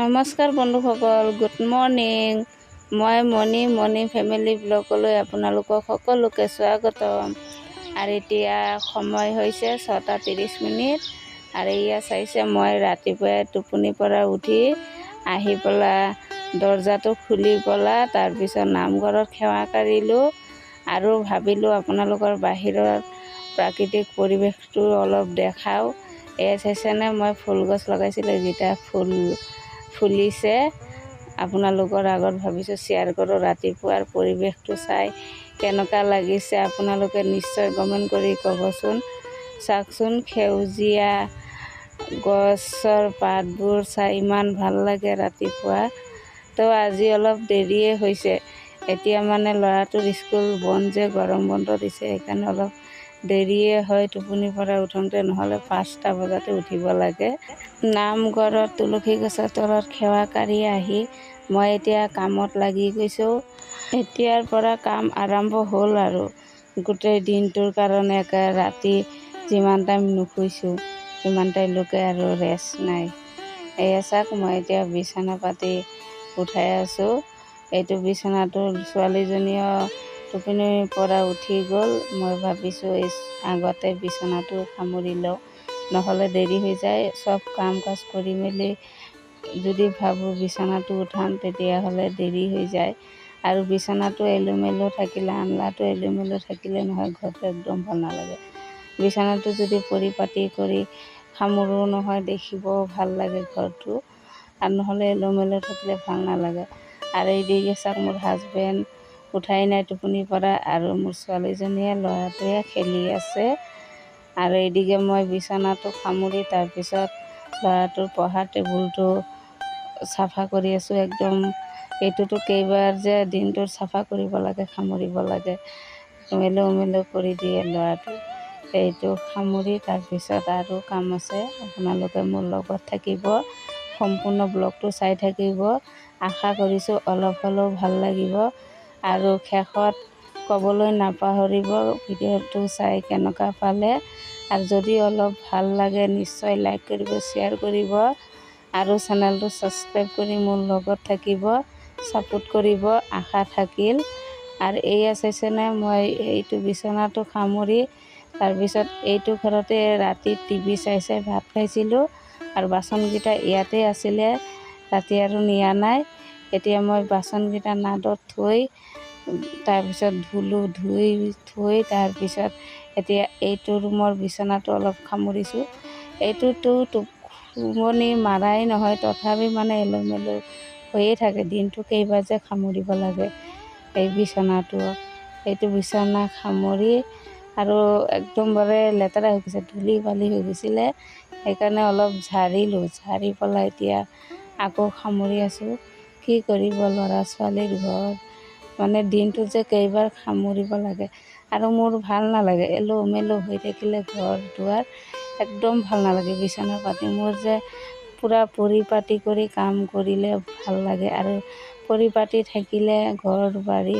নমস্কাৰ বন্ধুসকল good morning মই মণি মণি ফেমিলি ব্লগলৈ আপোনালোকক সকলোকে স্বাগতম। আৰু এতিয়া সময় হৈছে ছটা ত্ৰিছ মিনিট। আৰু এয়া চাইছে মই ৰাতিপুৱাই টোপনিৰ পৰা উঠি আহি পেলাই দৰ্জাটো খুলি পেলাই তাৰপিছত নামঘৰত সেৱা কাঢ়িলোঁ। আৰু ভাবিলোঁ আপোনালোকৰ বাহিৰৰ প্ৰাকৃতিক পৰিৱেশটো অলপ দেখাওঁ। এয়া চাইছেনে মই ফুল গছ লগাইছিলোঁ এইকেইটা ফুল ফুলিছে। আপোনালোকৰ আগত ভাবিছোঁ শ্বেয়াৰ কৰোঁ, ৰাতিপুৱাৰ পৰিৱেশটো চাই কেনেকুৱা লাগিছে আপোনালোকে নিশ্চয় কমেণ্ট কৰি ক'বচোন। চাওকচোন সেউজীয়া গছৰ পাতবোৰ চাই ইমান ভালো লাগে ৰাতিপুৱা। তো আজি অলপ দেৰিয়ে হৈছে। এতিয়া মানে ল'ৰাটোৰ স্কুল বন্ধ যে, গৰম বন্ধ দিছে, সেইকাৰণে অলপ দেৰিয়ে হয় টোপনিৰ পৰা উঠোঁতে, নহ'লে পাঁচটা বজাতে উঠিব লাগে। নামঘৰত তুলসী গছৰ তলত সেৱা কাঢ়ি আহি মই এতিয়া কামত লাগি গৈছোঁ। এতিয়াৰ পৰা কাম আৰম্ভ হ'ল আৰু গোটেই দিনটোৰ কাৰণে একে ৰাতি যিমান টাইম নুশুইছোঁ, সিমান টাইমলৈকে আৰু ৰেষ্ট নাই। এয়া চাওক, মই এতিয়া বিচনা পাতি উঠাই আছোঁ। এইটো বিচনাটো ছোৱালীজনীও টোপনিৰ পৰা উঠি গ'ল। মই ভাবিছোঁ, এই আগতে বিচনাটো সামৰি লওঁ, নহ'লে দেৰি হৈ যায়। চব কাম কাজ কৰি মেলি যদি ভাবোঁ বিচনাটো উঠাম, তেতিয়াহ'লে দেৰি হৈ যায়। আৰু বিচনাটো এলোমেলো থাকিলে, আনলাটো এলোমেলো থাকিলে নহয়, ঘৰটো একদম ভালো নালাগে। বিচনাটো যদি পৰিপাটি কৰি সামৰোঁ নহয়, দেখিবও ভালো লাগে ঘৰটো। আৰু নহ'লে এলোমেলো থাকিলে ভালো নালাগে। আৰু এইদিকে চাওক, মোৰ হাজবেণ্ড উঠাই নাই টোপনিৰ পৰা আৰু মোৰ ছোৱালীজনীয়ে ল'ৰাটোৱে খেলি আছে। আৰু এইদিকে মই বিচনাটো সামৰি তাৰপিছত ল'ৰাটোৰ পঢ়া টেবুলটো চাফা কৰি আছোঁ একদম। এইটোতো কেইবাৰ যে দিনটোত চাফা কৰিব লাগে, সামৰিব লাগে। মেলো মেলো কৰি দিয়ে ল'ৰাটো। এইটো সামৰি তাৰপিছত আৰু কাম আছে। আপোনালোকে মোৰ লগত থাকিব। সম্পূৰ্ণ ব্লগটো চাই থাকিব। আশা কৰিছোঁ অলপ হ'লেও ভালো লাগিব। আৰু শেষত ক'বলৈ নাপাহৰিব ভিডিঅ'টো চাই কেনেকুৱা পালে। আৰু যদি অলপ ভাল লাগে নিশ্চয় লাইক কৰিব শ্বেয়াৰ কৰিব। আৰু চেনেলটো ছাবস্ক্ৰাইব কৰি মোৰ লগত থাকিব ছাপোৰ্ট কৰিব আশা থাকিল। আৰু এয়া চাইছেনে মই এইটো বিচনাটো সামৰি তাৰপিছত এইটো ঘৰতে ৰাতি টিভি চাই চাই ভাত খাইছিলোঁ। আৰু বাচনকেইটা ইয়াতে আছিলে ৰাতি আৰু নিয়া নাই। এতিয়া মই বাচনকেইটা নাদত থৈ, তাৰপিছত ধুলোঁ ধুই থৈ, তাৰপিছত এতিয়া এইটো ৰুমৰ বিচনাটো অলপ সামৰিছোঁ। এইটোতো টোপনি মাৰাই নহয়, তথাপি মানে এলোমেলো হৈয়ে থাকে, দিনটো কেইবাৰ যে সামৰিব লাগে এই বিচনাটো। এইটো বিচনা সামৰি আৰু একদমবাৰে লেতেৰা হৈ গৈছে, ধূলি বালি হৈ গৈছিলে, সেইকাৰণে অলপ ঝাৰিলোঁ, ঝাৰি পেলাই এতিয়া আকৌ সামৰি আছোঁ। কি কৰিব ল'ৰা ছোৱালীৰ ঘৰ? মানে দিনটো যে কেইবাৰ সামৰিব লাগে। আৰু মোৰ ভাল নালাগে। এলো মেলো হৈ থাকিলে ঘৰ দুৱাৰ একদম ভাল নালাগে। বিচনা পাতি মোৰ যে পূৰা পৰিপাটি কৰি কাম কৰিলে ভাল লাগে। আৰু পৰিপাটি থাকিলে ঘৰ বাৰী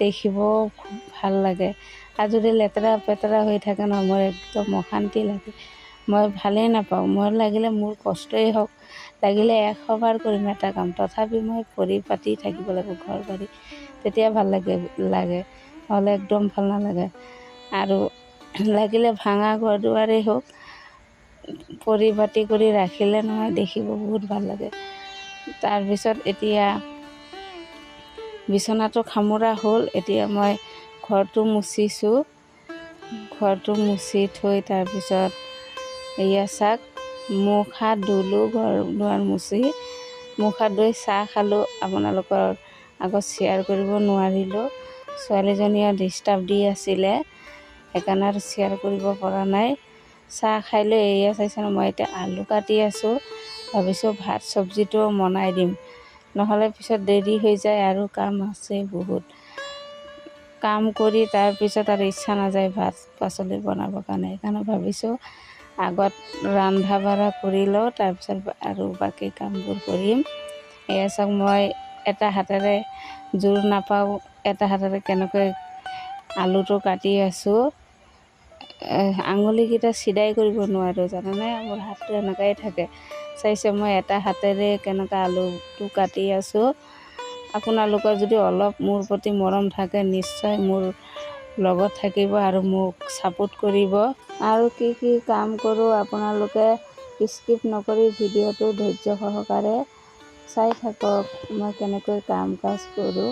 দেখিবও খুব ভাল লাগে। আৰু যদি লেতেৰা পেতেৰা হৈ থাকে ন মোৰ একদম অশান্তি লাগে। মই ভালেই নাপাওঁ। মই লাগিলে মোৰ কষ্টই হওক। লাগিলে এশবাৰ কৰিম এটা কাম। তথাপি মই পৰিপাটি থাকিব লাগিব ঘৰ বাৰী। তেতিয়া ভাল লাগে লাগে। নহ'লে একদম ভাল নালাগে। আৰু লাগিলে ভাঙা ঘৰ দুৱাৰেই হওক পৰিপাটি কৰি ৰাখিলে নহয় দেখিব বহুত ভাল লাগে। তাৰপিছত এতিয়া বিচনাটো সামৰা হ'ল এতিয়া মই ঘৰটো মুচিছোঁ ঘৰটো মুচি থৈ তাৰপিছত এয়া চাওক মুখ হাত ধুলোঁ ঘৰ দুৱাৰ মুচি মুখ হাত ধুই চাহ খালোঁ। আপোনালোকৰ আগত শ্বেয়াৰ কৰিব নোৱাৰিলোঁ। ছোৱালীজনীয়ে ডিষ্টাৰ্ব দি আছিলে সেইকাৰণে আৰু শ্বেয়াৰ কৰিব পৰা নাই। চাহ খাই লৈ এয়া চাইছেনে মই এতিয়া আলু কাটি আছোঁ। ভাবিছোঁ ভাত চব্জিটোও বনাই দিম। নহ'লে পিছত দেৰি হৈ যায় আৰু কাম আছে বহুত। কাম কৰি তাৰপিছত আৰু ইচ্ছা নাযায় ভাত পাচলি বনাবৰ কাৰণে। সেইকাৰণে ভাবিছোঁ আগত ৰন্ধা বঢ়া কৰি লওঁ, তাৰপিছত আৰু বাকী কামবোৰ কৰিম। এয়া চাওক, মই এটা হাতেৰে জোৰ নাপাওঁ, এটা হাতেৰে কেনেকৈ আলুটো কাটি আছোঁ। আঙুলিকেইটা চিধাই কৰিব নোৱাৰোঁ, জানেনে? মোৰ হাতটো এনেকুৱাই থাকে। চাইছে, মই এটা হাতেৰে কেনেকৈ আলুটো কাটি আছোঁ। আপোনালোকৰ যদি অলপ মোৰ প্ৰতি মৰম থাকে, নিশ্চয় মোৰ লগত থাকিব আৰু মোক ছাপোৰ্ট কৰিব। আৰু কি কি কাম কৰোঁ আপোনালোকে স্কিপ নকৰি ভিডিঅ'টো ধৈৰ্য সহকাৰে চাই থাকক মই কেনেকৈ কাম কাজ কৰোঁ।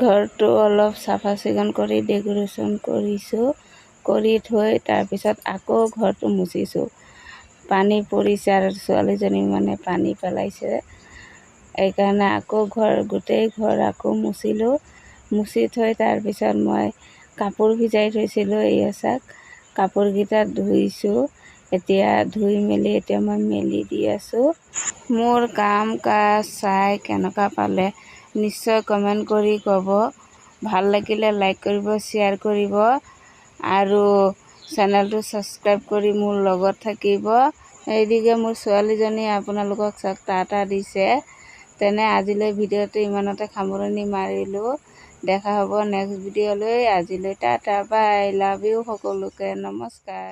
ঘৰটো অলপ চাফা চিকুণ কৰি ডেক'ৰেশ্যন কৰিছোঁ, কৰি থৈ তাৰপিছত আকৌ ঘৰটো মুচিছোঁ পানী পৰিছে আৰু ছোৱালীজনী মানে পানী পেলাইছে। সেইকাৰণে আকৌ ঘৰ, গোটেই ঘৰ আকৌ মুচিলোঁ মুচি থৈ তাৰপিছত মই কাপোৰ ভিজাই থৈছিলোঁ এই চাক কাপোৰকেইটা ধুইছোঁ। এতিয়া ধুই মেলি এতিয়া মই মেলি দি আছোঁ। মোৰ কাম কাজ চাই কেনেকুৱা পালে নিশ্চয় কমেণ্ট কৰি ক'ব। ভালো লাগিলে লাইক কৰিব শ্বেয়াৰ কৰিব আৰু চেনেলটো ছাবস্ক্ৰাইব কৰি মোৰ লগত থাকিব। এইদিকে মোৰ ছোৱালীজনী আপোনালোকক চাওক, টাটা দিছে। তেনে আজিলৈ ভিডিঅ'টো ইমানতে সামৰণি মাৰিলোঁ। দেখা হ'ব নেক্সট ভিডিঅ'লৈ। আজিলৈ টাটা বাই লাভ ইউ সকলোকে। নমস্কাৰ।